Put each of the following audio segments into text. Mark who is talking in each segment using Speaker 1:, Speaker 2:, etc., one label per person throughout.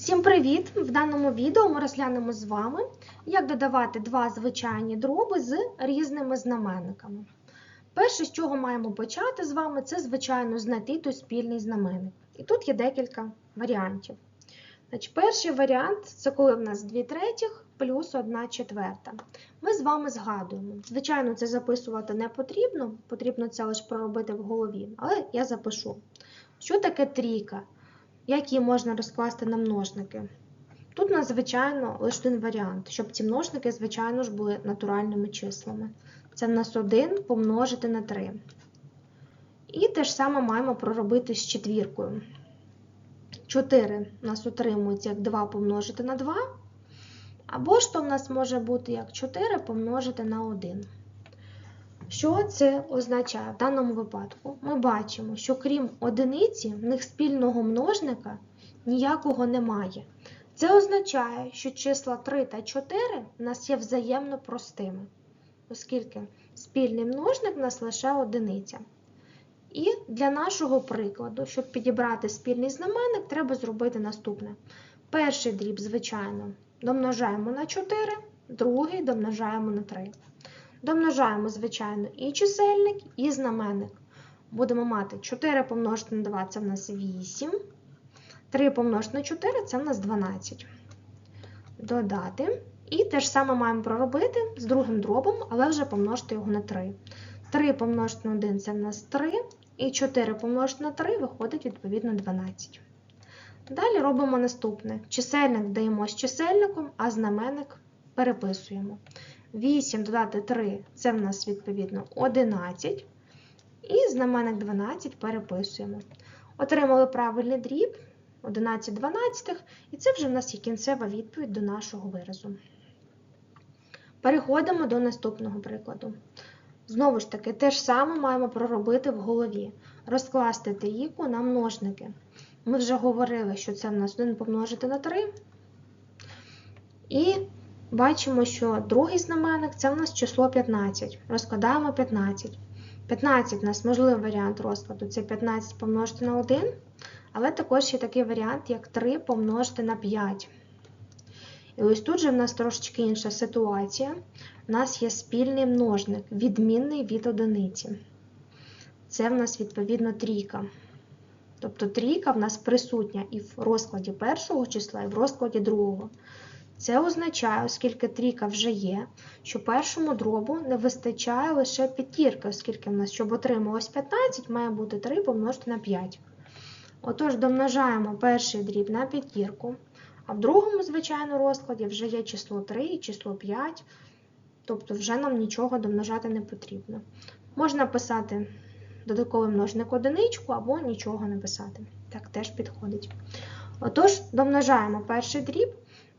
Speaker 1: Всім привіт! В даному відео ми розглянемо з вами, як додавати два звичайні дроби з різними знаменниками. Перше, з чого маємо почати з вами, це, звичайно, знайти той спільний знаменник. І тут є декілька варіантів. Значить, перший варіант це коли в нас 2 третіх плюс 1 четверта. Ми з вами згадуємо. Звичайно, це записувати не потрібно, потрібно це лише проробити в голові, але я запишу. Що таке трійка? Як її можна розкласти на множники? Тут нас, звичайно, лише один варіант, щоб ці множники, звичайно ж, були натуральними числами. Це в нас 1 помножити на 3. І те ж саме маємо проробити з четвіркою. 4 у нас отримується як 2 помножити на 2. Або ж то в нас може бути як 4 помножити на 1. Що це означає? В даному випадку ми бачимо, що крім одиниці, в них спільного множника ніякого немає. Це означає, що числа 3 та 4 в нас є взаємно простими, оскільки спільний множник в нас лише одиниця. І для нашого прикладу, щоб підібрати спільний знаменник, треба зробити наступне. Перший дріб, звичайно, домножаємо на 4, другий домножаємо на 3. Домножаємо, звичайно, і чисельник, і знаменник. Будемо мати 4 помножити на 2 це в нас 8. 3 помножити на 4 це в нас 12. Додати. І те ж саме маємо проробити з другим дробом, але вже помножити його на 3. 3 помножити на 1 це в нас 3. І 4 помножити на 3 виходить відповідно 12. Далі робимо наступне. Чисельник даємо з чисельником, а знаменник переписуємо. 8 додати 3 це в нас відповідно 11. І знаменник 12 переписуємо. Отримали правильний дріб 11 12, і це вже в нас є кінцева відповідь до нашого виразу. Переходимо до наступного прикладу. Знову ж таки, те ж саме маємо проробити в голові. Розкласти трійку на множники. Ми вже говорили, що це в нас 1 помножити на 3. І бачимо, що другий знаменник це в нас число 15. Розкладаємо 15. 15 у нас можливий варіант розкладу це 15 помножити на 1, але також є такий варіант, як 3 помножити на 5. І ось тут же в нас трошечки інша ситуація. У нас є спільний множник, відмінний від одиниці. Це в нас, відповідно, трійка. Тобто трійка в нас присутня і в розкладі першого числа, і в розкладі другого. Це означає, оскільки трійка вже є, що першому дробу не вистачає лише п'ятірки, оскільки в нас, щоб отрималось 15, має бути 3 помножити на 5. Отож, домножаємо перший дріб на п'ятірку, а в другому, звичайно, розкладі вже є число 3 і число 5, тобто вже нам нічого домножати не потрібно. Можна писати додатковий множник одиничку або нічого не писати. Так теж підходить. Отож, домножаємо перший дріб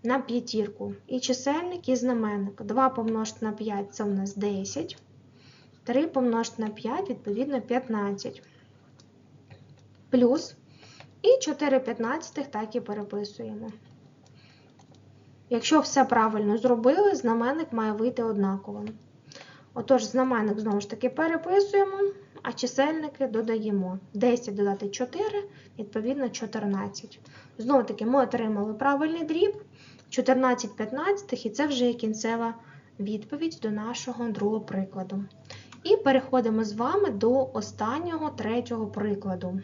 Speaker 1: на п'ятірку. І чисельник, і знаменник. 2 помножити на 5 це у нас 10. 3 помножити на 5, відповідно, 15. Плюс. І 4 п'ятнадцятих так і переписуємо. Якщо все правильно зробили, знаменник має вийти однаковим. Отож, знаменник знову ж таки переписуємо, а чисельники додаємо. 10 додати 4, відповідно 14. Знову таки, ми отримали правильний дріб. 14 15 і це вже є кінцева відповідь до нашого другого прикладу. І переходимо з вами до останнього третього прикладу.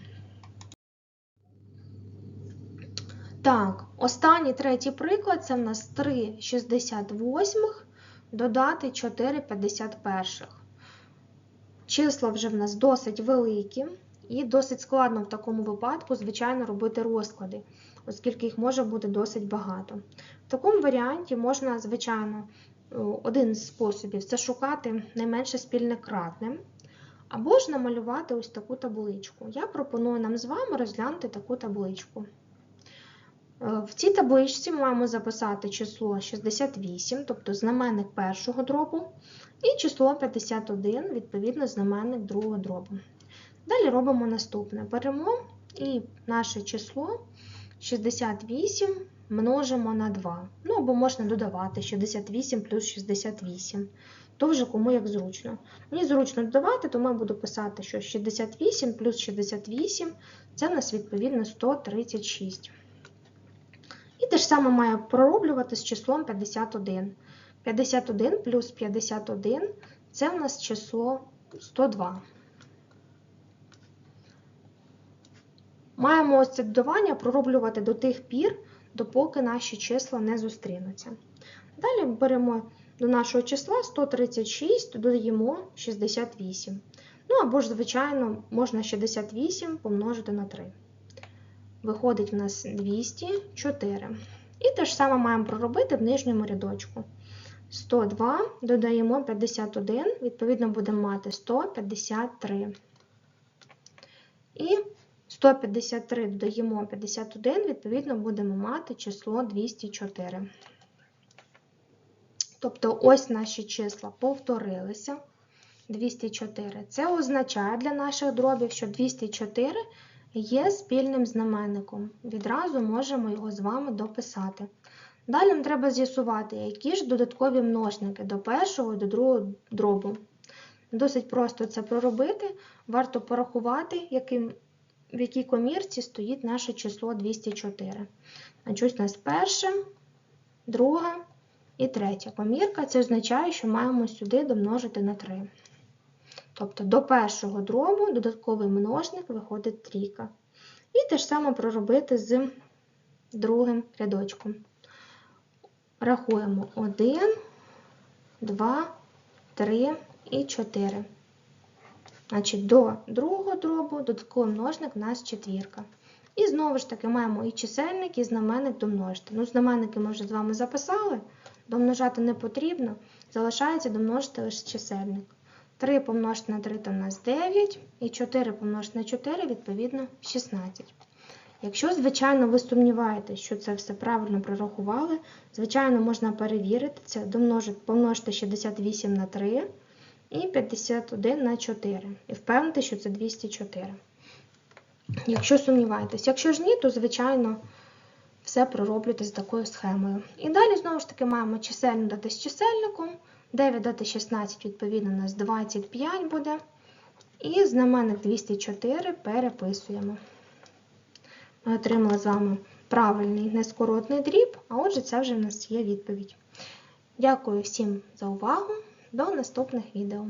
Speaker 1: Так, останній третій приклад це в нас 3 68 додати 4 51. Числа вже в нас досить великі, і досить складно в такому випадку, звичайно, робити розклади, оскільки їх може бути досить багато. В такому варіанті можна, звичайно, один з способів це шукати найменше спільне кратним, або ж намалювати ось таку табличку. Я пропоную нам з вами розглянути таку табличку. В цій табличці маємо записати число 68, тобто знаменник першого дробу, і число 51, відповідно, знаменник другого дробу. Далі робимо наступне: беремо і наше число 68 множимо на 2. Ну, або можна додавати 68 плюс 68. То вже кому як зручно. Мені зручно додавати, тому я буду писати, що 68 плюс 68 це в нас відповідно 136. І те ж саме має пророблювати з числом 51. 51 плюс 51 це в нас число 102. Маємо ось це додавання пророблювати до тих пір, допоки наші числа не зустрінуться. Далі беремо до нашого числа 136, додаємо 68. Ну або ж, звичайно, можна 68 помножити на 3. Виходить в нас 204. І те ж саме маємо проробити в нижньому рядочку. 102 додаємо 51, відповідно, будемо мати 153. І 153 додаємо 51, відповідно, будемо мати число 204. Тобто, ось наші числа повторилися. 204. Це означає для наших дробів, що 204 є спільним знаменником. Відразу можемо його з вами дописати. Далі нам треба з'ясувати, які ж додаткові множники до першого і до другого дробу. Досить просто це проробити. Варто порахувати, яким, в якій комірці стоїть наше число 204. Значить, у нас перша, друга і третя комірка. Це означає, що маємо сюди домножити на 3. Тобто до першого дробу додатковий множник виходить трійка. І те ж саме проробити з другим рядочком. Рахуємо 1, 2, 3 і 4. Значить, до другого дробу додатковий множник у нас четвірка. І знову ж таки маємо і чисельник, і знаменник домножити. Ну, знаменники ми вже з вами записали, домножати не потрібно, залишається домножити лише чисельник. 3 помножити на 3 то у нас 9, і 4 помножити на 4, відповідно, 16. Якщо, звичайно, ви сумніваєтесь, що це все правильно прорахували, звичайно, можна перевірити це, помножити 68 на 3 і 51 на 4. І впевнити, що це 204. Якщо сумніваєтесь, якщо ж ні, то, звичайно, все пророблюйте з такою схемою. І далі, знову ж таки, маємо чисельник дати з чисельником. 9 дати 16, відповідно, у нас 25 буде. І знаменник 204 переписуємо. Ми отримали з вами правильний нескоротний дріб, а отже, це вже в нас є відповідь. Дякую всім за увагу. До наступних відео.